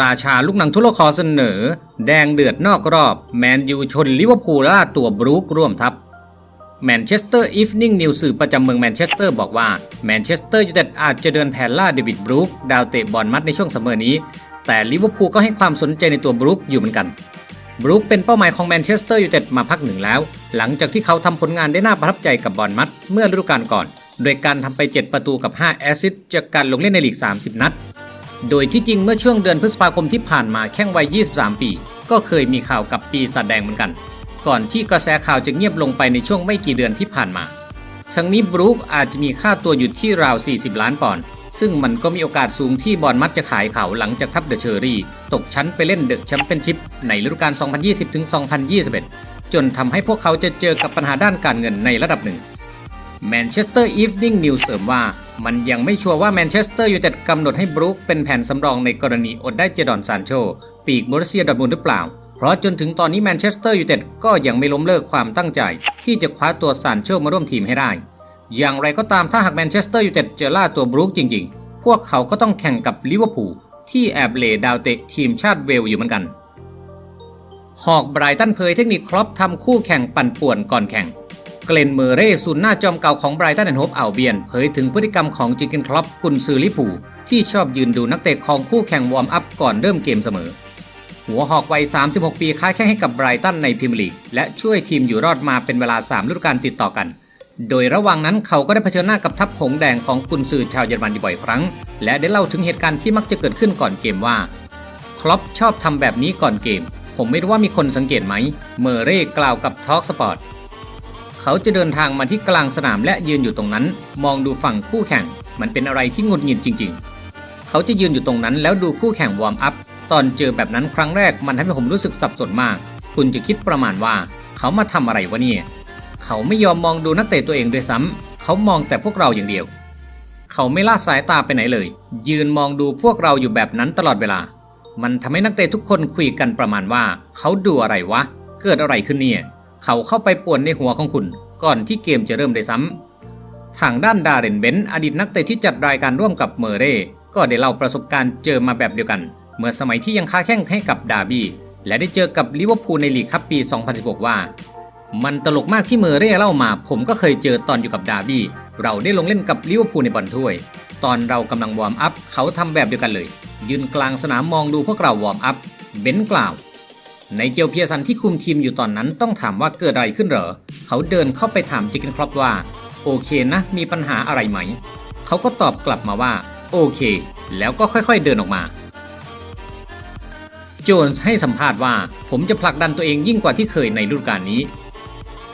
ราชาลูกหนังทุลคอเสนอ แดงเดือดนอกรอบ แมนยูชนลิเวอร์พูลล่าตัวบรูคร่วมทัพแมนเชสเตอร์อีฟนิ่งนิวสื่อประจำเมืองแมนเชสเตอร์บอกว่าแมนเชสเตอร์ยูไนเต็ดอาจจะเดินแผนล่าเดวิดบรูคดาวเตะบอลมัดในช่วงซัมอนี้ แต่ลิเวอร์พูลก็ให้ความสนใจในตัวบรูคอยู่เหมือนกันบรูคเป็นเป้าหมายของแมนเชสเตอร์ยูไนเต็ดมาพักหนึ่งแล้ว หลังจากที่เขาทำผลงานได้น่าประทับใจกับบอลมัดเมื่อฤดูกาลก่อน โดยการทำไป 7 ประตูกับ 5 แอสซิสต์จากการลงเล่นในลีก 30 นัด โดยที่จริงเมื่อช่วงเดือนพฤษภาคมที่ผ่านมาแข้งวัย 23 ปี ก็เคยมีข่าวกับปีศาจแดงเหมือนกัน ก่อนที่กระแสข่าวจะเงียบลงไปในช่วงไม่กี่เดือนที่ผ่านมา ทั้งนี้บรูคอาจจะมีค่าตัวอยู่ที่ราว 40 ล้านปอนด์ ซึ่งมันก็มีโอกาสสูงที่บอลมัดจะขายเขาหลังจากทัพเดอะเชอรี่ตกชั้นไปเล่นเดอะแชมเปี้ยนชิพในฤดูกาล 2020-2021 จนทำให้พวกเขาจะเจอกับปัญหาด้านการเงินในระดับหนึ่งแมนเชสเตอร์อีฟนิ่งนิวเสริมว่า มันยังไม่ชัวร์ว่าแมนเชสเตอร์ยูไนเต็ดกำหนดให้บรูคเป็นแผนสำรองในกรณีอดได้เจดอนซานโช ปีกบรัสเซียดอทมุนหรือเปล่า เพราะจนถึงตอนนี้แมนเชสเตอร์ยูไนเต็ดก็ยังไม่ล้มเลิกความตั้งใจ ที่จะคว้าตัวซานโชมาร่วมทีมให้ได้ อย่างไรก็ตามถ้าหากแมนเชสเตอร์ยูไนเต็ดจะล่าตัวบรูคจริง ๆ พวกเขาก็ต้องแข่งกับลิเวอร์พูลที่แอบเลดาวเตะทีมชาติเวลอยู่เหมือนกันฮอกไบรตันเผยเทคนิคครอปทำคู่แข่งปั่นป่วนก่อนแข่ง เกลนเมอร์เร่ศูนย์หน้าจอมเก่าของไบรตันแอนด์โฮปอัลเบียน เผยถึงพฤติกรรมของจิกเกนครอปกุนซือลิผูที่ชอบยืนดูนักเตะของคู่แข่งวอร์มอัพก่อนเริ่มเกมเสมอ หัวหอกวัย 36 ปีค้าแข้งให้กับไบรตันในพรีเมียร์ลีก และช่วยทีมอยู่รอดมาเป็นเวลา 3 ฤดูกาลติดต่อกัน โดยระหว่างนั้นเขาก็ได้เผชิญหน้ากับทัพหงแดงของกุนซือชาวเยอรมันอยู่บ่อยครั้ง และได้เล่าถึงเหตุการณ์ที่มักจะเกิดขึ้นก่อนเกมว่าคลอปชอบทำแบบนี้ก่อนเกม ผมไม่รู้ว่ามีคนสังเกตไหม เมอร์เร่กล่าวกับทอ l k สปอร์ต เขาจะเดินทางมาที่กลางสนามและยืนอยู่ตรงนั้น มองดูฝั่งคู่แข่ง มันเป็นอะไรที่งุดหงิดจริง ๆ เขาจะยืนอยู่ตรงนั้นแล้วดูคู่แข่งวอร์มอัพตอนเจอแบบนั้นครั้งแรกมันทำให้ผมรู้สึกสับสนมาก คุณจะคิดประมาณว่า เขามาทำอะไรวะเนี่ยเขาไม่ยอมมองดูนักเตะตัวเองด้วยซ้ำเขามองแต่พวกเราอย่างเดียว เขาไม่ละสายตาไปไหนเลย ยืนมองดูพวกเราอยู่แบบนั้นตลอดเวลา มันทำให้นักเตะทุกคนคุยกันประมาณว่า เขาดูอะไรวะ เกิดอะไรขึ้นเนี่ย เขาเข้าไปป่วนในหัวของคุณ ก่อนที่เกมจะเริ่มได้ซ้ำทางด้านดาเรนเบนอดีตนักเตะที่จัดรายการร่วมกับเมอร์เร่ก็ได้เล่าประสบการณ์เจอมาแบบเดียวกัน เมื่อสมัยที่ยังค้าแข้งให้กับดาบี้และได้เจอกับลิเวอร์พูลในลีกคัพปี 2016 ว่า มันตลกมากที่เมอร์เร่เล่ามา ผมก็เคยเจอตอนอยู่กับดาบี้เราได้ลงเล่นกับลิเวอร์พูลในบอลถ้วย ตอนเรากำลังวอร์มอัพเขาทำแบบเดียวกันเลย ยืนกลางสนามมองดูพวกเราวอร์มอัพเบนกล่าว ในเจลเพียสันที่คุมทีมอยู่ตอนนั้นต้องถามว่าเกิดอะไรขึ้นเหรอ เขาเดินเข้าไปถามจิกเกนครอปว่า โอเคนะ มีปัญหาอะไรไหม เขาก็ตอบกลับมาว่า โอเค แล้วก็ค่อยๆเดินออกมา โจนส์ให้สัมภาษณ์ว่า ผมจะผลักดันตัวเองยิ่งกว่าที่เคยในฤดูกาลนี้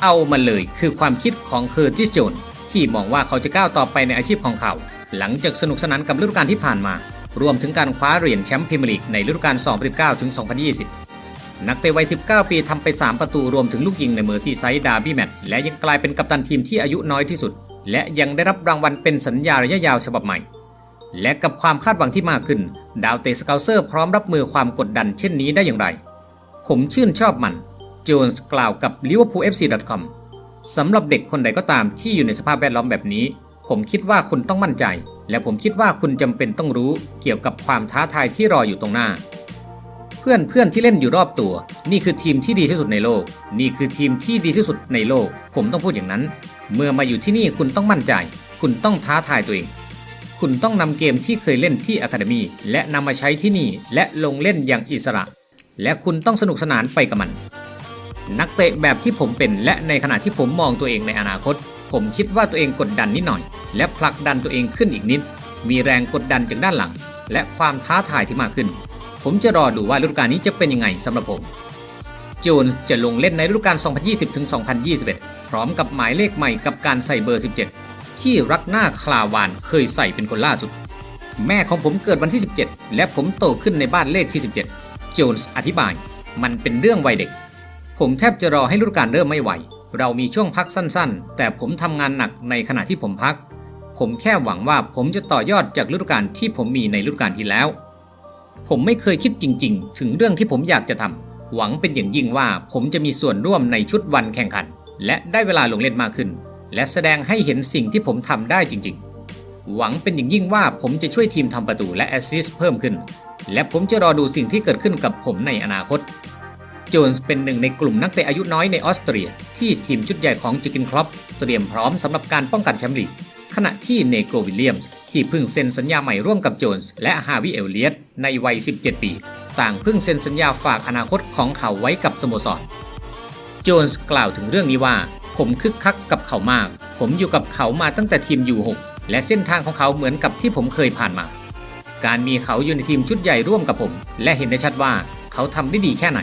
เอามาเลยคือความคิดของเคอร์ติสโจนที่มองว่าเขาจะก้าวต่อไปในอาชีพของเขา หลังจากสนุกสนานกับฤดูกาลที่ผ่านมา รวมถึงการคว้าเหรียญแชมป์พรีเมียร์ลีกในฤดูกาล2019ถึง2020 นักเตะวัย 19 ปีทำไป 3 ประตูรวมถึงลูกยิงในเมอร์ซีไซด์ดาร์บี้แมตช์และยังกลายเป็นกัปตันทีมที่อายุน้อยที่สุด และยังได้รับรางวัลเป็นสัญญาระยะยาวฉบับใหม่ และกับความคาดหวังที่มากขึ้น ดาวเตะสเกลเซอร์พร้อมรับมือความกดดันเช่นนี้ได้อย่างไร ผมชื่นชอบมันโจนส์กล่าวกับ liverpoolfc.com สำหรับเด็กคนใดก็ตามที่อยู่ในสภาพแวดล้อมแบบนี้ ผมคิดว่าคุณต้องมั่นใจ และผมคิดว่าคุณจำเป็นต้องรู้เกี่ยวกับความท้าทายที่รออยู่ตรงหน้า พื่อนเพื่อนที่เล่นอยู่รอบตัว นี่คือทีมที่ดีที่สุดในโลก นี่คือทีมที่ดีที่สุดในโลก ผมต้องพูดอย่างนั้น เมื่อมาอยู่ที่นี่คุณต้องมั่นใจ คุณต้องท้าทายตัวเอง คุณต้องนำเกมที่เคยเล่นที่อะคาเดมีและนำมาใช้ที่นี่และลงเล่นอย่างอิสระ และคุณต้องสนุกสนานไปกับมัน นักเตะแบบที่ผมเป็นและในขณะที่ผมมองตัวเองในอนาคต ผมคิดว่าตัวเองกดดันนิดหน่อย และผลักดันตัวเองขึ้นอีกนิด มีแรงกดดันจากด้านหลัง และความท้าทายที่มากขึ้น ผมจะรอดูว่าฤดูกาลนี้จะเป็นยังไงสำหรับผม โจนจะลงเล่นในฤดูกาล 2020-2021 พร้อมกับหมายเลขใหม่กับการใส่เบอร์ 17 ที่รักหน้าคลาวานเคยใส่เป็นคนล่าสุด แม่ของผมเกิดวันที่ 17 และผมโตขึ้นในบ้านเลขที่ 17 โจนส์อธิบาย มันเป็นเรื่องวัยเด็ก ผมแทบจะรอให้ฤดูกาลเริ่มไม่ไหว เรามีช่วงพักสั้นๆ แต่ผมทำงานหนักในขณะที่ผมพัก ผมแค่หวังว่าผมจะต่อยอดจากฤดูกาลที่ผมมีในฤดูกาลที่แล้ว ผมไม่เคยคิดจริง ๆ ถึงเรื่องที่ผมอยากจะทำหวังเป็นอย่างยิ่งว่าผมจะมีส่วนร่วมในชุดวันแข่งขัน และได้เวลาลงเล่นมากขึ้น และแสดงให้เห็นสิ่งที่ผมทำได้จริง ๆ หวังเป็นอย่างยิ่งว่าผมจะช่วยทีมทำประตูและแอสซิสต์เพิ่มขึ้น และผมจะรอดูสิ่งที่เกิดขึ้นกับผมในอนาคตโจนส์เป็นหนึ่งในกลุ่มนักเตะอายุน้อยในออสเตรีย ที่ทีมชุดใหญ่ของจิกินครอปเตรียมพร้อมสำหรับการป้องกันแชมป์ลีก ขณะที่เนโกวิลเลียมส์ที่เพิ่งเซ็นสัญญาใหม่ร่วมกับโจนส์และฮาวิเอลเลียตในวัย 17 ปี ต่างเพิ่งเซ็นสัญญาฝากอนาคตของเขาไว้กับสโมสร โจนส์กล่าวถึงเรื่องนี้ว่า ผมคึกคักกับเขามาก ผมอยู่กับเขามาตั้งแต่ทีมยู6และเส้นทางของเขาเหมือนกับที่ผมเคยผ่านมา การมีเขาอยู่ในทีมชุดใหญ่ร่วมกับผม และเห็นได้ชัดว่าเขาทำได้ดีแค่ไหน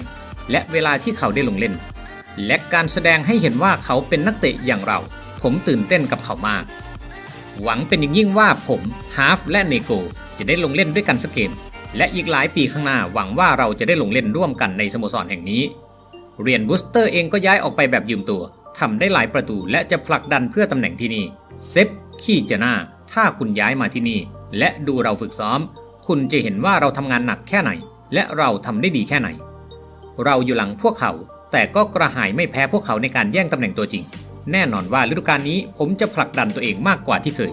และเวลาที่เขาได้ลงเล่น และการแสดงให้เห็นว่าเขาเป็นนักเตะอย่างเรา ผมตื่นเต้นกับเขามาก หวังเป็นอย่างยิ่งว่าผมฮาฟและเนโกจะได้ลงเล่นด้วยกันสักเกม และอีกหลายปีข้างหน้าหวังว่าเราจะได้ลงเล่นร่วมกันในสโมสรแห่งนี้ เรียนบูสเตอร์เองก็ย้ายออกไปแบบยืมตัวทำได้หลายประตูและจะผลักดันเพื่อตำแหน่งที่นี่เซฟขี้จะหน้าถ้าคุณย้ายมาที่นี่ และดูเราฝึกซ้อม คุณจะเห็นว่าเราทำงานหนักแค่ไหน และเราทำได้ดีแค่ไหน เราอยู่หลังพวกเขา แต่ก็กระหายไม่แพ้พวกเขาในการแย่งตำแหน่งตัวจริง แน่นอนว่าฤดูกาลนี้ผมจะผลักดันตัวเองมากกว่าที่เคย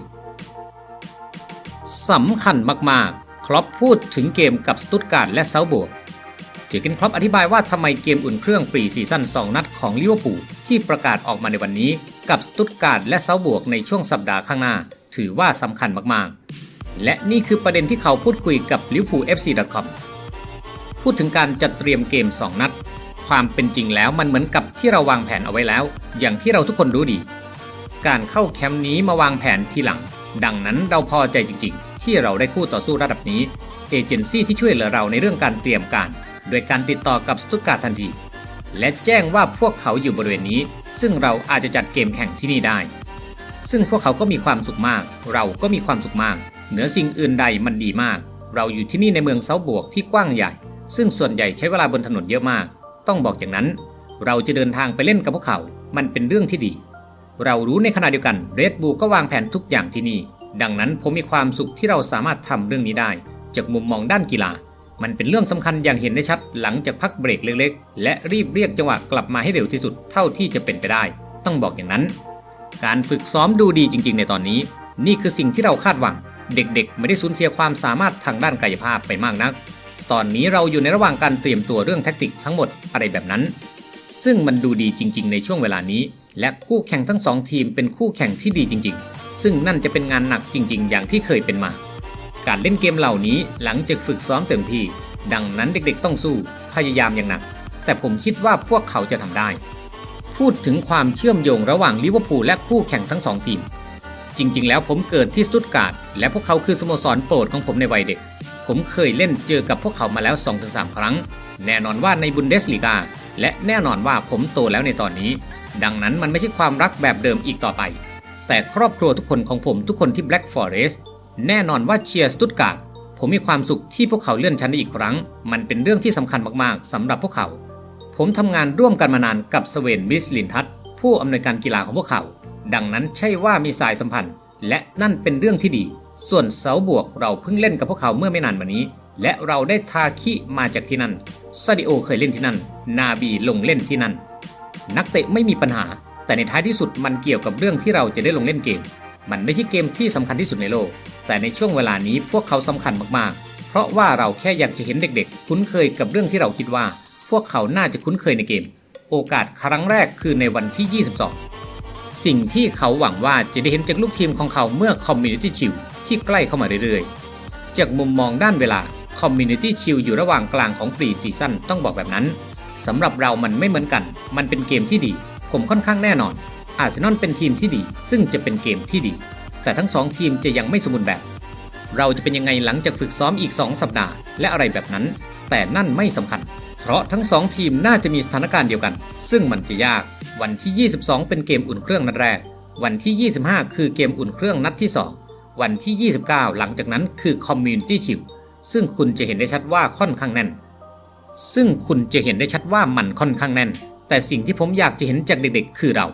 สำคัญมากๆครอปพูดถึงเกมกับสตุตการ์ดและเซาบวกเจอเกนครอปอธิบายว่าทำไมเกมอุ่นเครื่องปรีซีซั่น2 นัดของลิเวอร์พูลที่ประกาศออกมาในวันนี้ กับสตุตการ์ดและเซาบวกในช่วงสัปดาห์ข้างหน้า ถือว่าสำคัญมากๆ และนี่คือประเด็นที่เขาพูดคุยกับลิเวอร์พูล FC.com พูดถึงการจัดเตรียมเกม 2 นัด ความเป็นจริงแล้วมันเหมือนกับที่เราวางแผนเอาไว้แล้ว อย่างที่เราทุกคนรู้ดี การเข้าแคมป์นี้มาวางแผนทีหลัง ดังนั้นเราพอใจจริง ๆ ที่เราได้คู่ต่อสู้ระดับนี้เอเจนซี่ที่ช่วยเหลือเราในเรื่องการเตรียมการ โดยการติดต่อกับสตุตการ์ทันที และแจ้งว่าพวกเขาอยู่บริเวณนี้ ซึ่งเราอาจจะจัดเกมแข่งที่นี่ได้ ซึ่งพวกเขาก็มีความสุขมาก เราก็มีความสุขมาก เหนือสิ่งอื่นใดมันดีมาก เราอยู่ที่นี่ในเมืองเซาบวกที่กว้างใหญ่ ซึ่งส่วนใหญ่ใช้เวลาบนถนนเยอะมาก ต้องบอกอย่างนั้น เราจะเดินทางไปเล่นกับพวกเขา มันเป็นเรื่องที่ดี เรารู้ในขณะเดียวกันเรดบูก็วางแผนทุกอย่างที่นี่ ดังนั้นผมมีความสุขที่เราสามารถทำเรื่องนี้ได้ จากมุมมองด้านกีฬา มันเป็นเรื่องสำคัญอย่างเห็นได้ชัดหลังจากพักเบรกเล็กๆ และรีบเรียกจังหวะกลับมาให้เร็วที่สุดเท่าที่จะเป็นไปได้ ต้องบอกอย่างนั้น การฝึกซ้อมดูดีจริง ๆ ในตอนนี้ นี่คือสิ่งที่เราคาดหวัง เด็กๆ ไม่ได้สูญเสียความสามารถทางด้านกายภาพไปมากนัก ตอนนี้เราอยู่ในระหว่างการเตรียมตัวเรื่องแท็กติกทั้งหมดอะไรแบบนั้น ซึ่งมันดูดีจริง ๆ ในช่วงเวลานี้ และคู่แข่งทั้งสองทีมเป็นคู่แข่งที่ดีจริง ๆ ซึ่งนั่นจะเป็นงานหนักจริง ๆ อย่างที่เคยเป็นมา การเล่นเกมเหล่านี้หลังจากฝึกซ้อมเต็มที่ ดังนั้นเด็กๆ ต้องสู้พยายามอย่างหนัก แต่ผมคิดว่าพวกเขาจะทำได้ พูดถึงความเชื่อมโยงระหว่างลิเวอร์พูลและคู่แข่งทั้งสองทีมจริง ๆ แล้วผมเกิดที่สตุตการ์ดและพวกเขาคือสโมสรโปรดของผมในวัยเด็ก ผมเคยเล่นเจอกับพวกเขามาแล้ว 2-3 ครั้ง แน่นอนว่าในบุนเดสลีกาและแน่นอนว่าผมโตแล้วในตอนนี้ ดังนั้นมันไม่ใช่ความรักแบบเดิมอีกต่อไป แต่ครอบครัวทุกคนของผมทุกคนที่ Black Forest แน่นอนว่าเชียร์สตุตการ์ดผมมีความสุขที่พวกเขาเลื่อนชั้นได้อีกครั้ง มันเป็นเรื่องที่สำคัญมากๆสำหรับพวกเขา ผมทำงานร่วมกันมานานกับสเวนวิสลินทัตผู้อำนวยการกีฬาของพวกเขา ดังนั้นใช่ว่ามีสายสัมพันธ์ และนั่นเป็นเรื่องที่ดี ส่วนเสาบวกเราเพิ่งเล่นกับพวกเขาเมื่อไม่นานมานี้ และเราได้ทาคิมาจากที่นั่นซาดิโอเคยเล่นที่นั่น นาบีลงเล่นที่นั่น นักเตะไม่มีปัญหา แต่ในท้ายที่สุดมันเกี่ยวกับเรื่องที่เราจะได้ลงเล่นเกม มันไม่ใช่เกมที่สำคัญที่สุดในโลก แต่ในช่วงเวลานี้พวกเขาสำคัญมากๆ เพราะว่าเราแค่อยากจะเห็นเด็กๆ คุ้นเคยกับเรื่องที่เราคิดว่า พวกเขาน่าจะคุ้นเคยในเกม โอกาสครั้งแรกคือในวันที่ 22 สิ่งที่เขาหวังว่าจะได้เห็นจากลูกทีมของเขาเมื่อ Community Shield ที่ใกล้เข้ามาเรื่อยๆ จากมุมมองด้านเวลา Community Shield อยู่ระหว่างกลางของปรีซีซั่นต้องบอกแบบนั้นสำหรับเรามันไม่เหมือนกัน มันเป็นเกมที่ดี ผมค่อนข้างแน่นอน อาร์เซนอลเป็นทีมที่ดี ซึ่งจะเป็นเกมที่ดี แต่ทั้งสองทีมจะยังไม่สมบูรณ์แบบ เราจะเป็นยังไงหลังจากฝึกซ้อมอีก 2 สัปดาห์ และอะไรแบบนั้น แต่นั่นไม่สำคัญ เพราะทั้งสองทีมน่าจะมีสถานการณ์เดียวกัน ซึ่งมันจะยาก วันที่ 22 เป็นเกมอุ่นเครื่องนัดแรก วันที่ 25 คือเกมอุ่นเครื่องนัดที่ 2 วันที่ 29 หลังจากนั้นคือ Community Shield ซึ่งคุณจะเห็นได้ชัดว่าค่อนข้างแน่น ซึ่งคุณจะเห็นได้ชัดว่ามันค่อนข้างแน่น แต่สิ่งที่ผมอยากจะเห็นจากเด็กๆ คือเรา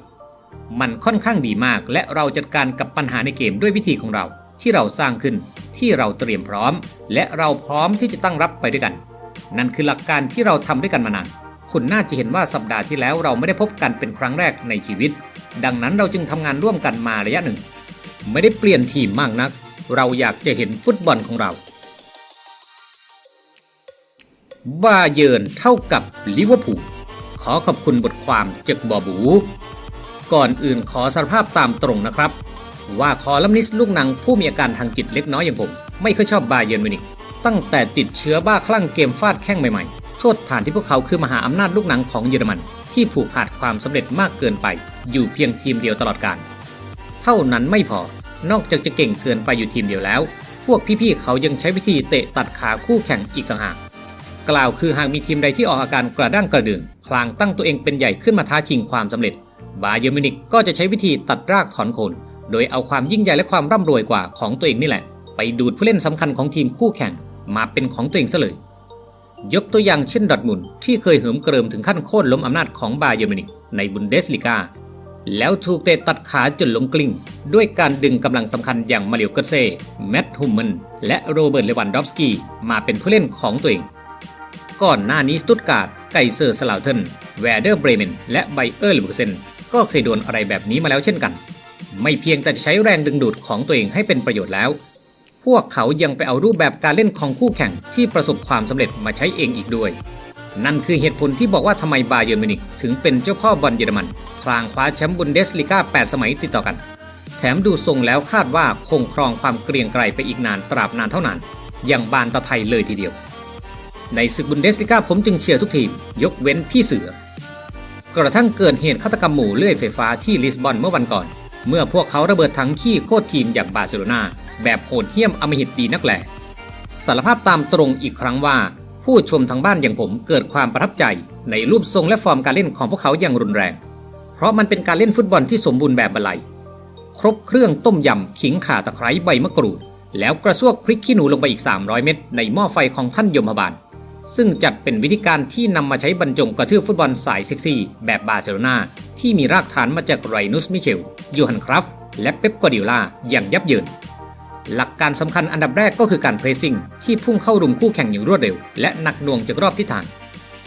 มันค่อนข้างดีมาก และเราจัดการกับปัญหาในเกมด้วยวิธีของเรา ที่เราสร้างขึ้น ที่เราเตรียมพร้อม และเราพร้อมที่จะตั้งรับไปด้วยกัน นั่นคือหลักการที่เราทำด้วยกันมานานคุณน่าจะเห็นว่าสัปดาห์ที่แล้วเราไม่ได้พบกันเป็นครั้งแรกในชีวิต ดังนั้นเราจึงทำงานร่วมกันมาระยะหนึ่ง ไม่ได้เปลี่ยนทีมมากนัก เราอยากจะเห็นฟุตบอลของเรา บาเยิร์นเท่ากับลิเวอร์พูลขอขอบคุณบทความจากบอบู ก่อนอื่นขอสารภาพตามตรงนะครับ ว่าคอลัมนิสต์ลูกหนังผู้มีอาการทางจิตเล็กน้อยอย่างผม ไม่ค่อยชอบบาเยิร์นมิวนิกตั้งแต่ติดเชื้อบ้าคลั่งเกมฟาดแข้งใหม่ๆ โทษฐานที่พวกเขาคือมหาอำนาจลูกหนังของเยอรมัน ที่ผูกขาดความสำเร็จมากเกินไป อยู่เพียงทีมเดียวตลอดกาลเท่านั้นไม่พอ นอกจากจะเก่งเกินไปอยู่ทีมเดียวแล้ว พวกพี่ๆเขายังใช้วิธีเตะตัดขาคู่แข่งอีกต่างหาก กล่าวคือหากมีทีมใดที่ออกอาการกระด้างกระดืองพลางตั้งตัวเองเป็นใหญ่ขึ้นมาท้าชิงความสำเร็จ บาเยอร์มินิกก็จะใช้วิธีตัดรากถอนโคน โดยเอาความยิ่งใหญ่และความร่ำรวยกว่าของตัวเองนี่แหละ ไปดูดผู้เล่นสำคัญของทีมคู่แข่งมาเป็นของตัวเองซะเลย ยกตัวอย่างเช่นดอร์ทมุนที่เคยเหิมเกริมถึงขั้นโค่นล้มอำนาจของบาเยอร์มินิกในบุนเดสลิกา แล้วถูกเตะตัดขาจนล้มกลิ้ง ด้วยการดึงกำลังสำคัญอย่างมาเริโอเกเซ่แมตต์ฮุมเมนและโรเบิร์ตเลวันดอฟสกี้มาเป็นผู้เล่นของตัวเอง ก่อนหน้านี้สตุตการ์ดไกเซอร์สลาวเทนแวร์เดอร์เบรเมนและไบเออร์ลิเบอร์เซนก็เคยโดนอะไรแบบนี้มาแล้วเช่นกัน ไม่เพียงแต่ใช้แรงดึงดูดของตัวเองให้เป็นประโยชน์แล้ว พวกเขายังไปเอารูปแบบการเล่นของคู่แข่งที่ประสบความสำเร็จมาใช้เองอีกด้วย นั่นคือเหตุผลที่บอกว่าทำไมบาเยิร์มิวนิกถึงเป็นเจ้าพ่อบอลเยอรมันพลางคว้าแชมป์บุนเดสลิก้า8 สมัยติดต่อกัน แถมดูทรงแล้วคาดว่าคงครองความเกรียงไกรไปอีกนานตราบนานเท่านาน อย่างบานตะไทยเลยทีเดียว ในศึกบุนเดสลิก้าผมจึงเชียร์ทุกทีม ยกเว้นพี่เสือ กระทั่งเกิดเหตุฆาตกรรมหมู่เลื่อยไฟฟ้าที่ลิสบอนเมื่อวันก่อน เมื่อพวกเขาระเบิดถังขี้โคตรทีมอย่างบาร์เซโลนาแบบโหดเหี้ยมอมหิตดีนักแหละสารภาพตามตรงอีกครั้งว่า ผู้ชมทางบ้านอย่างผมเกิดความประทับใจในรูปทรงและฟอร์มการเล่นของพวกเขาอย่างรุนแรง เพราะมันเป็นการเล่นฟุตบอลที่สมบูรณ์แบบบรรลัย ครบเครื่องต้มยำขิงข่าตะไคร้ใบมะกรูด แล้วกระซวกพริกขี้หนูลงไปอีก 300 เม็ดในหม้อไฟของท่านยมบาล ซึ่งจัดเป็นวิธีการที่นำมาใช้บรรจงกระทืบฟุตบอลสายเซ็กซี่ แบบบาร์เซโลนาที่มีรากฐานมาจากไรนุสมิเชลยูฮันครัฟและเป๊ปกวาร์ดิโอลาอย่างยับเยิน หลักการสำคัญอันดับแรกก็คือการเพรสซิ่งที่พุ่งเข้ารุมคู่แข่งอย่างรวดเร็ว และหนักหน่วงจากรอบทิศทาง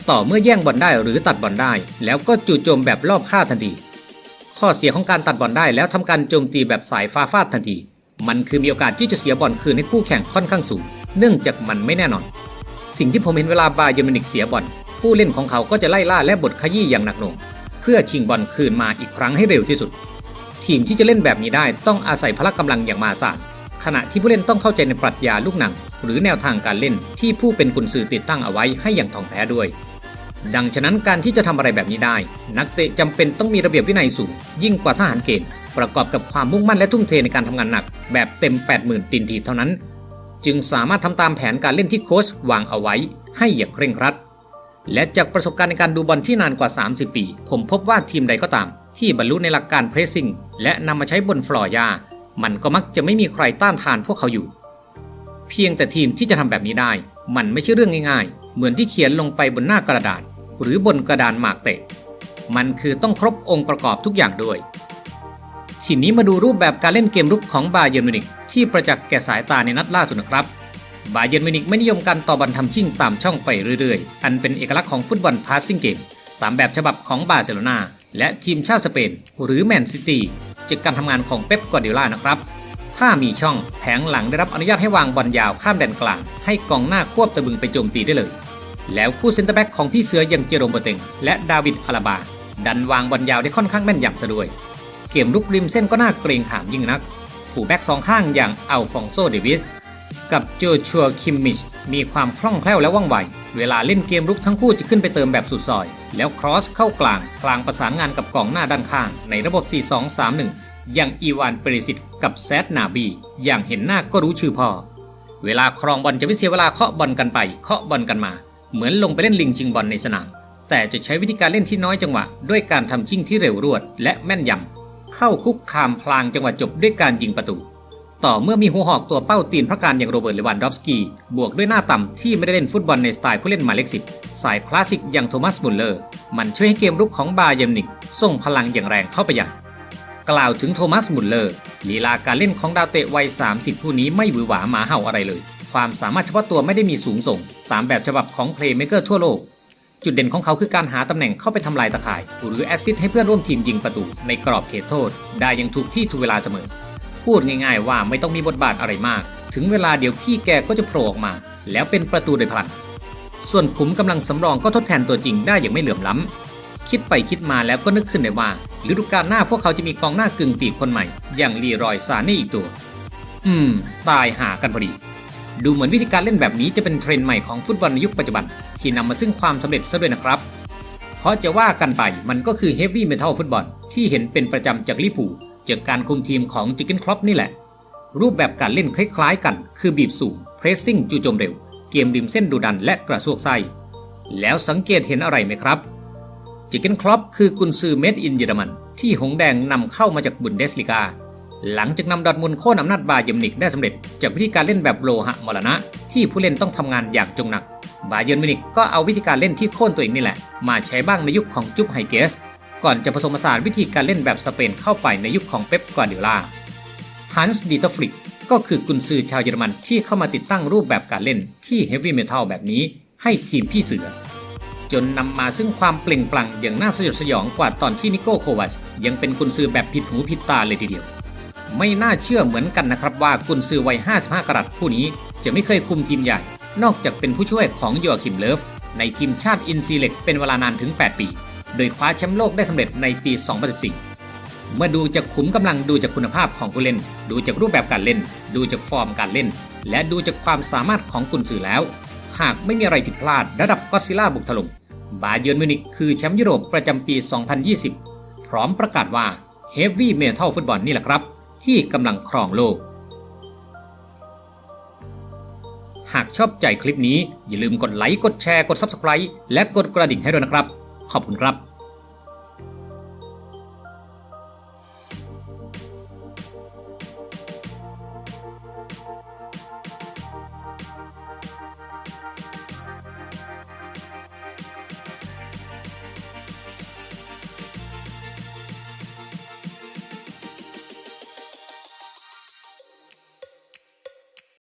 ต่อเมื่อแย่งบอลได้หรือตัดบอลได้ แล้วก็จู่โจมแบบรอบฆ่าทันที ข้อเสียของการตัดบอลได้แล้วทำการโจมตีแบบสายฟ้าฟาดทันที มันคือมีโอกาสที่จะเสียบอลคืนให้คู่แข่งค่อนข้างสูง เนื่องจากมันไม่แน่นอน สิ่งที่ผมเห็นเวลาบาเยอร์มินิกเสียบอลผู้เล่นของเขาก็จะไล่ล่าและบดขยี้อย่างหนักหน่วงเพื่อชิงบอลคืนมาอีกครั้งให้เร็วที่สุด ทีมที่จะเล่นแบบนี้ได้ต้องอาศัยพละกำลังอย่างมาศาล ขณะที่ผู้เล่นต้องเข้าใจในปรัชญาลูกหนัง หรือแนวทางการเล่นที่ผู้เป็นกุนซือติดตั้งเอาไว้ให้อย่างท่องแท้ด้วย ดังฉะนั้นการที่จะทำอะไรแบบนี้ได้ นักเตะจำเป็นต้องมีระเบียบวินัยสูง ยิ่งกว่าทหารเกณฑ์ประกอบกับความมุ่งมั่นและทุ่มเทในการทำงานหนัก แบบเต็ม 80,000ตินทีเท่านั้น จึงสามารถทำตามแผนการเล่นที่โค้ชวางเอาไว้ ให้อย่างเคร่งครัดและจากประสบการณ์ในการดูบอลที่นานกว่า 30 ปี ผมพบว่าทีมใดก็ตาม ที่บรรลุในหลักการเพรสซิ่งและนำมาใช้บนฟลอร์ยา มันก็มักจะไม่มีใครต้านทานพวกเขาอยู่ เพียงแต่ทีมที่จะทำแบบนี้ได้ มันไม่ใช่เรื่องง่ายๆ เหมือนที่เขียนลงไปบนหน้ากระดาษ หรือบนกระดานหมากเตะ มันคือต้องครบองค์ประกอบทุกอย่างด้วยทีนี้มาดูรูปแบบการเล่นเกมรุกของบาเยิร์นมินิกที่ประจักษ์แก่สายตาในนัดล่าสุดนะครับ บาเยิร์นมินิกไม่นิยมการต่อบอลทำชิ่งตามช่องไปเรื่อยๆ อันเป็นเอกลักษณ์ของฟุตบอลพาสซิ่งเกม ตามแบบฉบับของบาร์เซโลนาและทีมชาติสเปน หรือแมนซิตี้ จากการทำงานของเป๊ปกวาดิโอลานะครับ ถ้ามีช่องแผงหลังได้รับอนุญาตให้วางบอลยาวข้ามแดนกลาง ให้กองหน้าควบตะบึงไปโจมตีได้เลย แล้วคู่เซนเตอร์แบ็กของพี่เสืออย่างเจโรมโบเต็งและดาวิดอาลาบา ดันวางบอลยาวได้ค่อนข้างแม่นยำซะด้วย เกมลุกริมเส้นก็น่าเกรงขามยิ่งนัก ฝูแบ็กสองข้างอย่างอัลฟองโซเดวิสกับโจชัวคิมมิชมีความคล่องแคล่วและว่องไว เวลาเล่นเกมรุกทั้งคู่จะขึ้นไปเติมแบบสุดซอย แล้วครอสเข้ากลางกลางประสานงานกับกองหน้าด้านข้าง ในระบบ 4-2-3-1 อย่างอีวานเปริสิตกับแซดนาบี อย่างเห็นหน้าก็รู้ชื่อพ่อ เวลาครองบอลจะไม่เสียเวลาเคาะบอลกันไปเคาะบอลกันมา เหมือนลงไปเล่นลิงชิงบอลในสนาม แต่จะใช้วิธีการเล่นที่น้อยจังหวะ ด้วยการทำชิ่งที่เร็วรวด และแม่นยำเข้าคุกคามพลางจังหวะจบด้วยการยิงประตู ต่อเมื่อมีหัวหอกตัวเป้าตีนพระการอย่างโรเบิร์ตเลวันดอฟสกี้บวกด้วยหน้าต่ำที่ไม่ได้เล่นฟุตบอลในสไตล์ผู้เล่นหมายเลขสิบสายคลาสสิกอย่างโทมัสมุลเลอร์ มันช่วยให้เกมรุกของบาเยนมิวนิกส่งพลังอย่างแรงเข้าไปอย่างกล่าวถึงโทมัสมุลเลอร์ลีลาการเล่นของดาวเตะวัย 30 ผู้นี้ไม่หวือหวาหมาเห่าอะไรเลย ความสามารถเฉพาะตัวไม่ได้มีสูงส่ง ตามแบบฉบับของเพลย์เมเกอร์ทั่วโลก จุดเด่นของเขาคือการหาตำแหน่งเข้าไปทำลายตะข่าย หรือแอสซิสต์ให้เพื่อนร่วมทีมยิงประตูในกรอบเขตโทษ ได้อย่างถูกที่ถูกเวลาเสมอ พูดง่ายๆ ว่าไม่ต้องมีบทบาทอะไรมาก ถึงเวลาเดี๋ยวพี่แกก็จะโผล่ออกมา แล้วเป็นประตูโดยพลัน ส่วนขุมกำลังสำรองก็ทดแทนตัวจริงได้อย่างไม่เหลื่อมล้ำ คิดไปคิดมาแล้วก็นึกขึ้นได้ว่าฤดูกาลหน้าพวกเขาจะมีกองหน้ากึ่งปีกคนใหม่ อย่างลีรอยซาเน่อีกตัว อืม ตายหากันพอดี ดูเหมือนวิธีการเล่นแบบนี้จะเป็นเทรนด์ใหม่ของฟุตบอลในยุคปัจจุบัน ที่นำมาซึ่งความสำเร็จซะด้วยนะครับเพราะจะว่ากันไปมันก็คือเฮฟวี่เมทัลฟุตบอลที่เห็นเป็นประจำจากลิเวอร์พูล จากการคุมทีมของจิกเกนครอปนี่แหละ รูปแบบการเล่นคล้ายๆกัน คือบีบสูงเพรสซิ่งจู่โจมเร็ว เกมริมเส้นดุดันและกระซวกไส้แล้วสังเกตเห็นอะไรไหมครับจิกเกนครอปคือกุนซือเมดอินเยอรมัน ที่หงแดงนำเข้ามาจากบุนเดสลิกา หลังจากนำดอร์ทมุนโค่นอำนาจบาเยิร์นมิวนิกได้สำเร็จ จากวิธีการเล่นแบบโลหะมรณะ ที่ผู้เล่นต้องทำงานอย่างจงหนัก บาเยิร์มินิกก็เอาวิธีการเล่นที่โค่นตัวเองนี่แหละ มาใช้บ้างในยุคของจุ๊บไฮเกส ก่อนจะผสมผสานวิธีการเล่นแบบสเปนเข้าไปในยุคของเป๊ปกวาร์ดิโอลาฮันส์ดีเตอร์ฟลิกก็คือกุนซือชาวเยอรมันที่เข้ามาติดตั้งรูปแบบการเล่นที่เฮฟวี่เมทัลแบบนี้ให้ทีมพี่เสือ จนนำมาซึ่งความเปล่งปลั่งอย่างน่าสยดสยองกว่าตอนที่นิโก้โควัชยังเป็นกุนซือแบบผิดหูผิดตาเลยทีเดียว ไม่น่าเชื่อเหมือนกันนะครับว่ากุนซือวัย 55 กรัตผู้นี้จะไม่เคยคุมทีมใหญ่ นอกจากเป็นผู้ช่วยของโยอาคิมเลิฟในทีมชาติอินซีเล็กเป็นเวลานานถึง 8 ปี โดยคว้าแชมป์โลกได้สำเร็จในปี 2014 เมื่อดูจากขุมกำลังดูจากคุณภาพของผู้เล่น ดูจากรูปแบบการเล่น ดูจากฟอร์มการเล่น และดูจากความสามารถของกุนซือแล้ว หากไม่มีอะไรผิดพลาดระดับก็ซิลล่าบุกถล่มบาเยิร์นมิวนิกคือแชมป์ยุโรปประจำปี 2020 พร้อมประกาศว่าเฮฟวี่เมทัลฟุตบอลนี่แหละครับ ที่กำลังครองโลก หากชอบใจคลิปนี้ อย่าลืมกดไลค์ กดแชร์ กด Subscribe และกดกระดิ่งให้ด้วยนะครับ ขอบคุณครับ